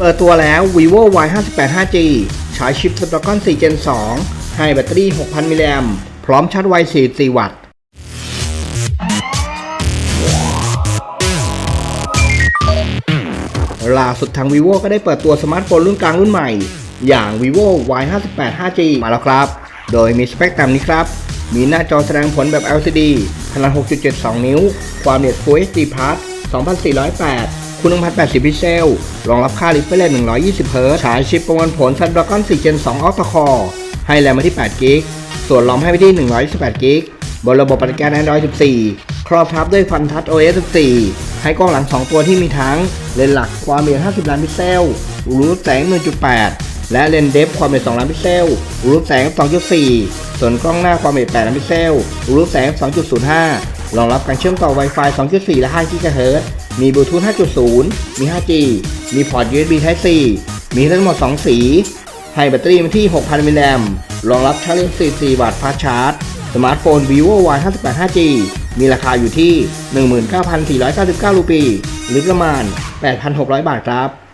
เปิดตัวแล้ว vivo y 5 8 5g ใช้ชิป Snapdragon 4 Gen 2 ให้แบตเตอรี่ 6,000 มิลลิแอมป์พร้อมชาร์จไว 44 วัตต์ ล่าสุดทาง vivo ก็ได้เปิดตัวสมาร์ทโฟนรุ่นกลางรุ่นใหม่ อย่าง vivo y 5 8 5g มาแล้วครับ โดยมีสเปคตามนี้ครับ มีหน้าจอแสดงผลแบบ LCD ขนาด 6.72 นิ้ว ความละเอียด Full HD Plus 2408 คุณ1,080พิกเซล รองรับค่า refresh rate 120 Hz ใช้ชิปประมวลผล Snapdragon 4 Gen 2 Octa Core ให้แรมมาที่8 g b ส่วนรอมให้ไปที่128 g b บนระบบปฏิกิริยา Android 14 ครอบทับด้วยฟันทัช OS 14 ให้กล้องหลัง 2 ตัวที่มีทั้ง เลนส์หลักความละเอียด50 ล้านพิกเซล รูปแสง 1.8 และเลนส์เดฟความละเอียด2ล้านพิกเซล รูปแสง 2.4 ส่วนกล้องหน้าความละเอียด8ล้านพิกเซล รูปแสง 2.05 รองรับการเชื่อมต่อ Wi-Fi 2.4 และ 5 GHz มีบลูทูธ 5.0 มี 5G มีพอร์ต USB Type C มีทั้งหมด 2 สี ให้แบตเตอรี่มาที่ 6,000 มิลลิแอมรองรับชาร์จ44 วัตต์ฟาสชาร์จ สมาร์ทโฟน vivo y 5 8 5g มีราคาอยู่ที่ 19,499 รูปี หรือประมาณ 8,600 บาทครับ